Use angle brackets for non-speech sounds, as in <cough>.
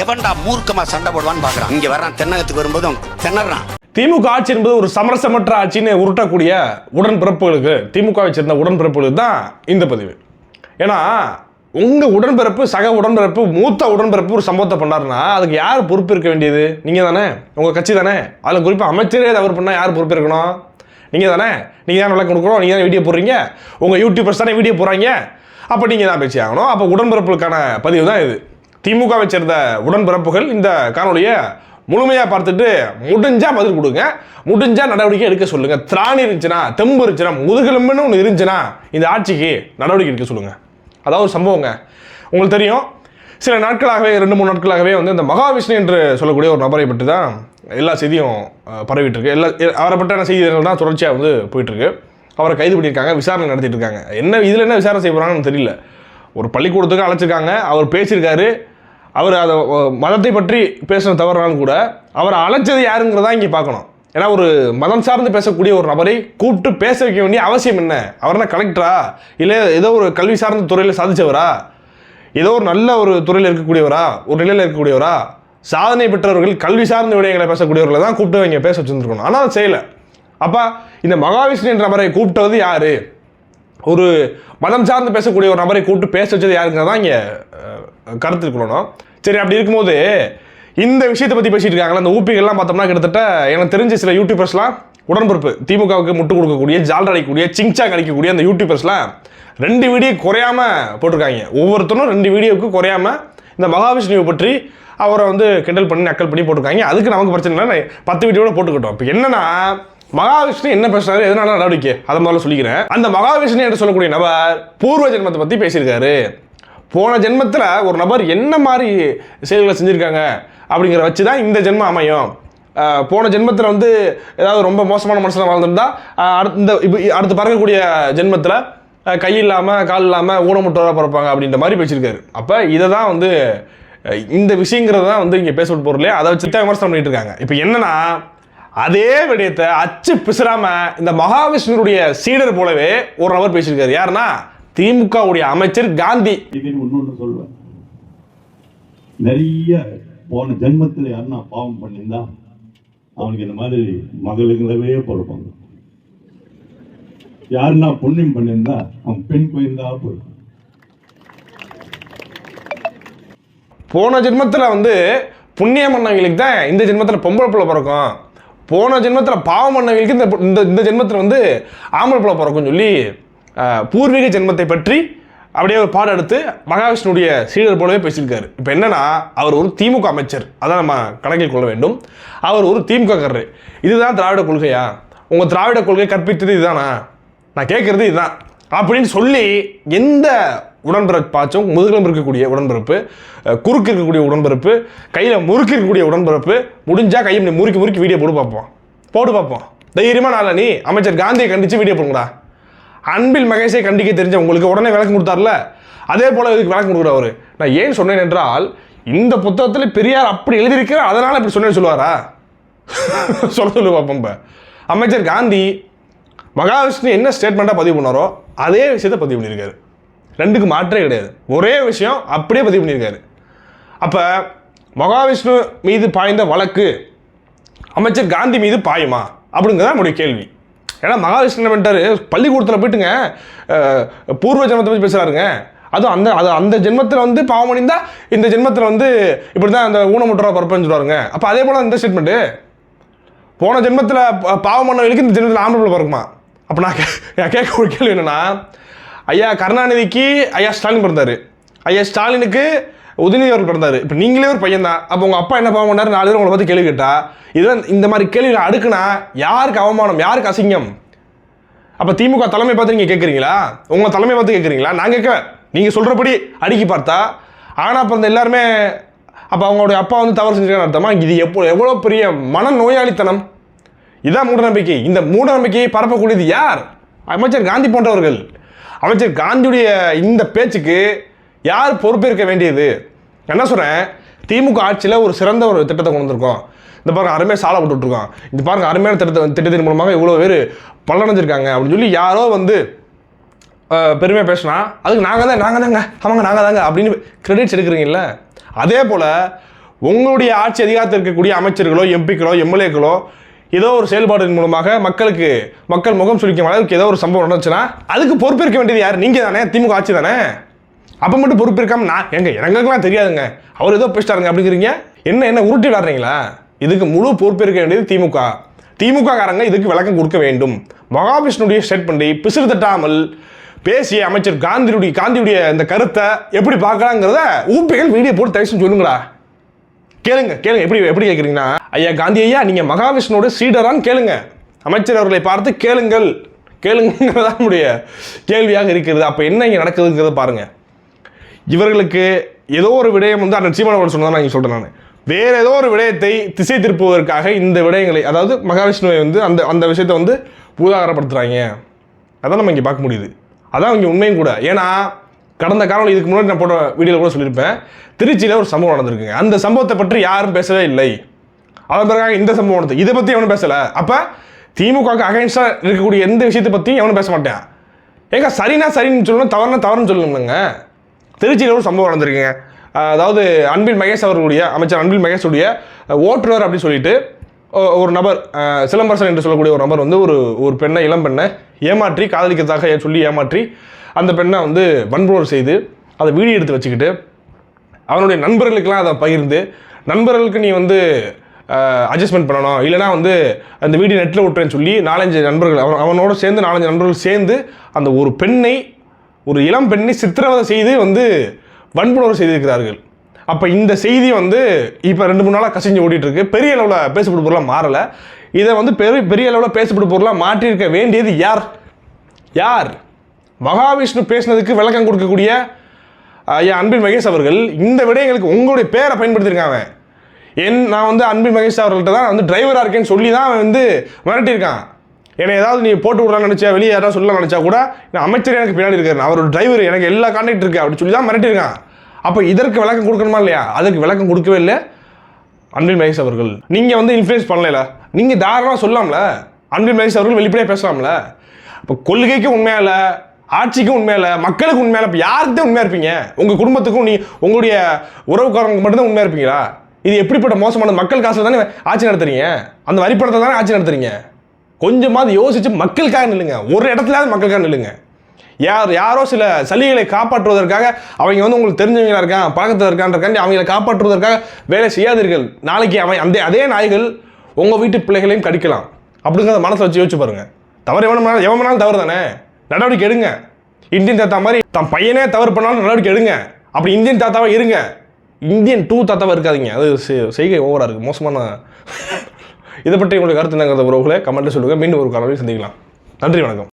எவன்டா மூர்க்கமா சண்டை போடுவான்னு பாக்குறான். இங்க வர்றான் தென்னகத்துக்கு வரும்போதும் திணறான். திமுக ஆட்சி என்பது ஒரு சமரசமற்ற ஆட்சின்னு உருட்டக்கூடிய உடன்பிறப்புகளுக்கு திமுகவை சேர்ந்த உடன்பிறப்புகளுக்கு தான் இந்த பதிவு. ஏன்னா உங்க உடன்பிறப்பு சக உடன்பிறப்பு மூத்த உடன்பிறப்பு ஒரு சம்பவத்தை பண்ணாருன்னா அதுக்கு யார் பொறுப்பு இருக்க வேண்டியது? நீங்க தானே? உங்க கட்சி தானே? அதில் குறிப்பாக அமைச்சரே தவறு பண்ணால் யார் பொறுப்பு இருக்கணும் நீங்க தானே? நீங்க தான் விளக்கம் கொடுக்கணும் நீங்க தான் வீடியோ போடுறீங்க? உங்க யூடியூபர்ஸ் தானே வீடியோ போடுறாங்க? அப்போ நீங்க தான் பேசி ஆகணும் அப்போ உடன்பிறப்புகளுக்கான பதிவு தான் இது. திமுகவை சேர்ந்த உடன்பிறப்புகள் இந்த காணொலியை முழுமையாக பார்த்துட்டு முடிஞ்சா பதில் கொடுங்க. முடிஞ்சா நடவடிக்கை எடுக்க சொல்லுங்க. திராணி இருந்துச்சுன்னா தெம்பு இருந்துச்சுன்னா முதுகெலும்புன்னு ஒன்று இருந்துச்சுன்னா இந்த ஆட்சிக்கு நடவடிக்கை எடுக்க சொல்லுங்க. அதாவது ஒரு சம்பவங்க. உங்களுக்கு தெரியும் சில நாட்களாகவே ரெண்டு மூணு நாட்களாகவே வந்து இந்த மகாவிஷ்ணு என்று சொல்லக்கூடிய ஒரு நபரை பற்றி தான் எல்லா செய்தியும் அஹ், பரவிட்டு இருக்கு எல்லா அவரை பற்றின செய்திகள் தான் தொடர்ச்சியாக வந்து போயிட்டுருக்கு. அவரை கைது பண்ணியிருக்காங்க விசாரணை நடத்திட்டு இருக்காங்க. என்ன இதில் என்ன விசாரணை செய்ய போகிறாங்கன்னு தெரியல. ஒரு பள்ளிக்கூடத்துக்கு அழைச்சிருக்காங்க அவர் பேசியிருக்காரு. அவர் அதை மதத்தை பற்றி பேசின தவறுனாலும் கூட அவரை அழைச்சது யாருங்கிறதா இங்கே பார்க்கணும். ஏன்னா ஒரு மதம் சார்ந்து பேசக்கூடிய ஒரு நபரை கூப்பிட்டு பேச வைக்க வேண்டிய அவசியம் என்ன? அவர் என்ன கலெக்டரா இல்லை ஏதோ ஒரு கல்வி சார்ந்த துறையில் சாதிச்சவரா? ஏதோ ஒரு நல்ல ஒரு துறையில் இருக்கக்கூடியவரா? ஒரு நிலையில் இருக்கக்கூடியவரா? சாதனை பெற்றவர்கள் கல்வி சார்ந்த விடயங்களை பேசக்கூடியவர்களை தான் கூப்பிட்டு இங்கே பேச வச்சுருந்துருக்கணும். ஆனால் செய்யலை. அப்போ இந்த மகாவிஷ்ணு என்ற நபரை கூப்பிட்டது யார்? ஒரு மதம் சார்ந்து பேசக்கூடிய ஒரு நபரை கூப்பிட்டு பேச வச்சது யாருங்கிறதா இங்கே கருத்து இருக்கணும் சரி அப்படி இருக்கும்போது இந்த விஷயத்தை பற்றி பேசிட்டு இருக்காங்களா அந்த ஊப்பிகள்லாம் பார்த்தோம்னா கிட்டத்தட்ட எனக்கு தெரிஞ்ச சில யூடியூபர்ஸ்லாம் உடன்பிறப்பு திமுகவுக்கு முட்டு கொடுக்கக்கூடிய ஜால்ரா அடிக்கக்கூடிய சிங்சாங் அடிக்கக்கூடிய அந்த யூடியூபர்ஸ்லாம் ரெண்டு வீடியோ குறையாம போட்டிருக்காங்க. ஒவ்வொருத்தரும் ரெண்டு வீடியோவுக்கு குறையாம இந்த மகாவிஷ்ணுவை பற்றி அவரை வந்து கிண்டல் பண்ணி நக்கல் பண்ணி போட்டிருக்காங்க. அதுக்கு நமக்கு பிரச்சனை இல்லை பத்து வீடியோட போட்டுக்கிட்டோம். இப்போ என்னன்னா மகாவிஷ்ணு என்ன பேசுறாரு எதனால நடவடிக்கை? அதை முதல்ல சொல்லிக்கிறேன். அந்த மகாவிஷ்ணு என்று சொல்லக்கூடிய நபர் பூர்வ ஜென்மத்தை பற்றி பேசியிருக்காரு. போன ஜென்மத்தில் ஒரு நபர் என்ன மாதிரி செயல்களை செஞ்சுருக்காங்க அப்படிங்கிற வச்சு தான் இந்த ஜென்மம் அமையும். போன ஜென்மத்தில் வந்து ஏதாவது ரொம்ப மோசமான மனசில் வாழ்ந்திருந்தா அடுத்த இந்த இப்போ அடுத்து பறக்கக்கூடிய ஜென்மத்தில் கை இல்லாமல் கால் இல்லாமல் ஊனமுட்டோராக பிறப்பாங்க அப்படின்ற மாதிரி பேசியிருக்காரு. அப்போ இதை தான் வந்து இந்த விஷயங்கிறது தான் வந்து இங்கே பேசப்பட்டு பொருளே அதை வச்சு தான் விமர்சனம் பண்ணிட்டு இருக்காங்க. இப்போ என்னன்னா அதே விடயத்தை அச்சு பிசுறாம இந்த மகாவிஷ்ணுடைய சீடர் போலவே ஒரு நபர் பேசியிருக்காரு. யாருன்னா திமுகவுடைய அமைச்சர் காந்தி. இன்னொன்னு சொல்லுவேன் நிறைய போன ஜென்மத்துல யாருன்னா பாவம் பண்ணியிருந்தா அவனுக்கு இந்த மாதிரி மகளுங்களவே பொறுப்பாங்க. யாருன்னா புண்ணியம் பண்ணியிருந்தா அவன் பெண் குழந்தா பொறுப்பான் போன ஜென்மத்தில் வந்து புண்ணியம் பண்ணவங்களுக்கு தான் இந்த ஜென்மத்தில் பொம்பளை பிள்ளை பிறக்கும். போன ஜென்மத்தில் பாவம் பண்ணவங்களுக்கு இந்த இந்த ஜென்மத்தில் வந்து ஆம்பளை பிள்ளை பிறக்கும்னு சொல்லி பூர்வீக ஜென்மத்தை பற்றி அப்படியே ஒரு பாடம் எடுத்து மகாவிஷ்ணுடைய சீடர் போலவே பேசியிருக்காரு. இப்போ என்னன்னா அவர் ஒரு திமுக அமைச்சர். அதான் நம்ம கணக்கில் கொள்ள வேண்டும். அவர் ஒரு திமுகக்காரர் இதுதான் திராவிட கொள்கையா? உங்கள் திராவிட கொள்கை கற்பித்தது இதுதானா? நான் கேட்குறது இதுதான். அப்படின்னு சொல்லி எந்த உடன்பிறப்பாச்சும் முதுகலம் இருக்கக்கூடிய உடன்பிறப்பு குறுக்கு இருக்கக்கூடிய உடன்பிறப்பு கையில் முறுக்கு இருக்கக்கூடிய உடன்பிறப்பு முடிஞ்சால் கையை முறுக்கி முறுக்கி வீடியோ போட்டு பார்ப்போம். போட்டு பார்ப்போம். தைரியமாக நாள நீ அமைச்சர் காந்தியை கண்டித்து வீடியோ போடுங்கடா. அன்பில் மகேஷை கண்டிக்க தெரிஞ்ச உங்களுக்கு உடனே விளக்கம் கொடுத்தார்ல? அதே போல் இதுக்கு விளக்கம் கொடுக்குற அவர். நான் ஏன் சொன்னேன் என்றால் இந்த புத்தகத்தில் பெரியார் அப்படி எழுதியிருக்கிறார் அதனால் இப்படி சொன்னேன்னு சொல்லுவாரா? <laughs> சொல்ல சொல்லு பார்ப்போம் அமைச்சர் காந்தி மகாவிஷ்ணு என்ன ஸ்டேட்மெண்ட்டாக பதிவு பண்ணாரோ அதே விஷயத்தை பதிவு பண்ணியிருக்காரு. ரெண்டுக்கு மாற்றே கிடையாது. ஒரே விஷயம் அப்படியே பதிவு பண்ணியிருக்காரு. அப்போ மகாவிஷ்ணு மீது பாய்ந்த வழக்கு அமைச்சர் காந்தி மீது பாயுமா? அப்படிங்கிறத நம்முடைய கேள்வி. ஏன்னா மகாவிஷ்ணு என்ன பண்ணிட்டாரு? பள்ளிக்கூடத்தில் போயிட்டுங்க. பூர்வ ஜென்மத்தை பற்றி பேசுகிறாருங்க அதுவும் அந்த அது அந்த ஜென்மத்தில் வந்து பாவம் அணிந்தா இந்த ஜென்மத்தில் வந்து இப்படி தான் அந்த ஊனமுற்றா பிறப்பேன்னு சொல்லுவாருங்க. அப்போ அதே போல் இந்த ஸ்டேட்மெண்ட்டு போன ஜென்மத்தில் பாவம் பண்ணவங்களுக்கு இந்த ஜென்மத்தில் ஆம்பளை பிறக்குமா? அப்போ நான் நான் கேட்க ஒரு கேள்வி என்னென்னா ஐயா கருணாநிதிக்கு ஐயா ஸ்டாலின் பிறந்தார். ஐயா ஸ்டாலினுக்கு உதயநிதி அவர்கள் பிறந்தார். இப்போ நீங்களே ஒரு பையன் தான் அப்போ உங்கள் அப்பா என்ன பாவம் நாலு பேர் உங்களை பார்த்து கேள்வி கேட்டா இதெல்லாம் இந்த மாதிரி கேள்விகளை அடுக்குனா யாருக்கு அவமானம்? யாருக்கு அசிங்கம்? அப்போ திமுக தலைமை பார்த்து நீங்கள் கேட்குறீங்களா உங்கள் தலைமை பார்த்து கேட்குறீங்களா நான் கேட்க நீங்கள் சொல்கிறபடி அடுக்கி பார்த்தா ஆனால் பிறந்த எல்லாருமே அப்போ அவங்களுடைய அப்பா வந்து தவறு செஞ்சுருக்கான்னு அர்த்தமா? இது எப்போ எவ்வளோ பெரிய மன நோயாளித்தனம் இதான் மூடநம்பிக்கை. இந்த மூடநம்பிக்கையை பரப்பக்கூடியது யார்? அமைச்சர் காந்தி போன்றவர்கள். அமைச்சர் காந்தியுடைய இந்த பேச்சுக்கு யார் பொறுப்பேற்க வேண்டியது? என்ன சொல்கிறேன் திமுக ஆட்சியில் ஒரு சிறந்த ஒரு திட்டத்தை கொண்டு வந்திருக்கோம். இந்த பாருங்க அருமையாக சாலை போட்டு விட்ருக்கோம் இந்த பாருங்க அருமையான திட்டத்தை திட்டத்தின் மூலமாக இவ்வளோ பேர் பலனடைஞ்சிருக்காங்க அப்படின்னு சொல்லி யாரோ வந்து பெருமையாக பேசினா அதுக்கு நாங்கள் தான் நாங்கள் தாங்க ஆமாங்க நாங்கள் தாங்க அப்படின்னு கிரெடிட்ஸ் எடுக்கிறீங்கல்ல? அதே போல் உங்களுடைய ஆட்சி அதிகாரத்தில் இருக்கக்கூடிய அமைச்சர்களோ எம்பிக்களோ எம்எல்ஏக்களோ ஏதோ ஒரு செயல்பாடின் மூலமாக மக்களுக்கு மக்கள் முகம் சுழிக்கும் அளவுக்கு ஏதோ ஒரு சம்பவம் நடந்துச்சுன்னா அதுக்கு பொறுப்பேற்க வேண்டியது யார்? நீங்கள் தானே திமுக ஆட்சி தானே? அப்போ மட்டும் பொறுப்பேற்காம நான் எங்க எனக்குலாம் தெரியாதுங்க. அவர் ஏதோ பேசிட்டாருங்க அப்படிங்கிறீங்க? என்ன என்ன உருட்டி விளாடுறீங்களா? இதுக்கு முழு பொறுப்பேற்க வேண்டியது திமுக. திமுக காரங்க இதுக்கு விளக்கம் கொடுக்க வேண்டும். மகாவிஷ்ணுடைய ஸ்டேட் பண்ணி பிசிறு தட்டாமல் பேசிய அமைச்சர் காந்தியுடைய காந்தியுடைய இந்த கருத்தை எப்படி பார்க்கலாங்கிறத ஊப்பிகள் வீடியோ போட்டு தயவுசெய்து சொல்லுங்களா? கேளுங்க கேளுங்க. எப்படி எப்படி கேட்குறீங்கன்னா ஐயா காந்தி ஐயா நீங்கள் மகாவிஷ்ணுவோட சீடரான்னு கேளுங்க. அமைச்சர் அவர்களை பார்த்து கேளுங்கள். கேளுங்கிறதா நம்முடைய கேள்வியாக இருக்கிறது. அப்போ என்ன இங்கே நடக்குதுங்கிறத பாருங்கள் இவர்களுக்கு ஏதோ ஒரு விடயம் வந்து அண்ணன் சீமானவர்கள் சொன்னதான் நான் சொல்கிறேன் நான். வேறு ஏதோ ஒரு விடயத்தை திசை திருப்புவதற்காக இந்த விடயங்களை அதாவது மகாவிஷ்ணுவை வந்து அந்த அந்த விஷயத்தை வந்து பூதாகரப்படுத்துகிறாங்க அதான் நம்ம இங்கே பார்க்க முடியுது. அதான் இங்கே உண்மையும் கூட. ஏன்னா கடந்த காலம் இதுக்கு முன்னாடி நான் போட்ட வீடியோவில் கூட சொல்லியிருப்பேன். திருச்சியில் ஒரு சம்பவம் நடந்திருக்குங்க. அந்த சம்பவத்தை பற்றி யாரும் பேசவே இல்லை. அதன் பிறகு இந்த சம்பவம் நடந்தது. இதை பற்றி எவனும் பேசலை. அப்போ திமுகவுக்கு அகைன்ஸ்டாக இருக்கக்கூடிய எந்த விஷயத்தை பற்றியும் எவனும் பேச மாட்டேன். ஏங்க சரினா சரின்னு சொல்லணும் தவறுனா தவறுன்னு சொல்லணுங்க திருச்சியில் ஒரு சம்பவம் நடந்திருக்குங்க. அதாவது அன்பில் மகேஷ் அவர்களுடைய அமைச்சர் அன்பில் மகேஷுடைய ஓட்டுநர் அப்படின்னு சொல்லிட்டு ஒரு நபர் சிலம்பரசன் என்று சொல்லக்கூடிய ஒரு நபர் வந்து ஒரு ஒரு பெண்ணை இளம் பெண்ணை ஏமாற்றி காதலிக்கிறதாக சொல்லி ஏமாற்றி அந்த பெண்ணை வந்து வன்புணர்வு செய்து அதை வீடியோ எடுத்து வச்சுக்கிட்டு அவனுடைய நண்பர்களுக்கெல்லாம் அதை பகிர்ந்து நண்பர்களுக்கு நீ வந்து அட்ஜஸ்ட்மெண்ட் பண்ணணும். இல்லைனா வந்து அந்த வீடியோ நெட்டில் விட்டுறேன்னு சொல்லி நாலஞ்சு நண்பர்கள் அவன் அவனோட சேர்ந்து நாலஞ்சு நண்பர்கள் சேர்ந்து அந்த ஒரு பெண்ணை ஒரு இளம் பெண்ணை சித்திரவதை செய்து வந்து வன்புணர்வு செய்திருக்கிறார்கள். அப்போ இந்த செய்தி வந்து இப்போ ரெண்டு மூணு நாளாக கசிஞ்சு ஓடிட்டுருக்கு. பெரிய அளவில் பேசப்படும் பொருளாக மாறலை. இதை வந்து பெரிய பெரிய அளவில் பேசப்படும் பொருளாக மாற்றியிருக்க வேண்டியது யார்? யார்? மகாவிஷ்ணு பேசினதுக்கு விளக்கம் கொடுக்கக்கூடிய ஐயா அன்பின் மகேஷ் அவர்கள் இந்த விடயங்களுக்கு உங்களுடைய பேரை பயன்படுத்தியிருக்காங்க என் நான் வந்து அன்பின் மகேஷ் அவர்கள்ட்ட தான் வந்து டிரைவராக இருக்கேன்னு சொல்லி தான் அவன் வந்து மிரட்டியிருக்கான். என்னை ஏதாவது நீ போட்டு விடலாம் நினச்சா வெளியே யாராவது சொல்லலாம் நினச்சா கூட நான் அமைச்சர் எனக்கு பின்னாடி இருக்காரு. அவர் டிரைவர் எனக்கு எல்லா கான்டாக்ட் இருக்கு. அப்படின்னு சொல்லி தான் மிரட்டியிருக்கான். அப்போ இதற்கு விளக்கம் கொடுக்கணுமா இல்லையா? அதுக்கு விளக்கம் கொடுக்கவே இல்லை. அன்பில் மகேஷ் அவர்கள் நீங்கள் வந்து இன்ஃப்ளூயன்ஸ் பண்ணல நீங்கள் தாராளமாக சொல்லலாம்ல. அன்பில் மகேஷ் அவர்கள் வெளிப்படையாக பேசலாம்ல. இப்போ கொள்கைக்கும் உண்மையாக இல்லை ஆட்சிக்கும் உண்மையா மக்களுக்கு உண்மையா இல்லை இப்போ யாருக்கு உண்மையாக இருப்பீங்க? உங்கள் குடும்பத்துக்கும் நீ உங்களுடைய உறவுக்காரங்க மட்டும்தான் உண்மையாக இருப்பீங்களா? இது எப்படிப்பட்ட மோசமான மக்கள் காசில் தானே ஆட்சி நடத்துறீங்க? அந்த வரிப்படத்தை தானே ஆட்சி நடத்துறீங்க? கொஞ்சமாவது யோசிச்சு மக்களுக்காக நில்லுங்க. ஒரு இடத்துலயாவது மக்களுக்காக நில்லுங்க. யார் யாரோ சில சலுகைகளை காப்பாற்றுவதற்காக அவங்க வந்து உங்களுக்கு தெரிஞ்சவங்களா இருக்கான் பழக்கத்தில் இருக்கான்றக்காண்டி அவங்களை காப்பாற்றுவதற்காக வேலை செய்யாதீர்கள். நாளைக்கு அவன் அந்த அதே நாய்கள் உங்கள் வீட்டு பிள்ளைகளையும் கடிக்கலாம். அப்படிங்கிறத மனசில் வச்சு யோசிச்சு பாருங்க. தவறு எவன எவன் பண்ணாலும் தவறு தானே? நடவடிக்கை எடுங்க. இந்தியன் தாத்தா மாதிரி தன் பையனே தவறு பண்ணாலும் நடவடிக்கை எடுங்க. அப்படி இந்தியன் தாத்தாவாக இருங்க. இந்தியன் டூ தாத்தாவாக இருக்காதீங்க. அது செய்கை ஓவராக இருக்குது மோசமான இதை பற்றி உங்களுக்கு கருத்து என்னங்கிறத உறவுகளை கமெண்ட்டில் சொல்லுங்கள் மீண்டும் ஒரு காலையில் சந்திக்கலாம். நன்றி வணக்கம்.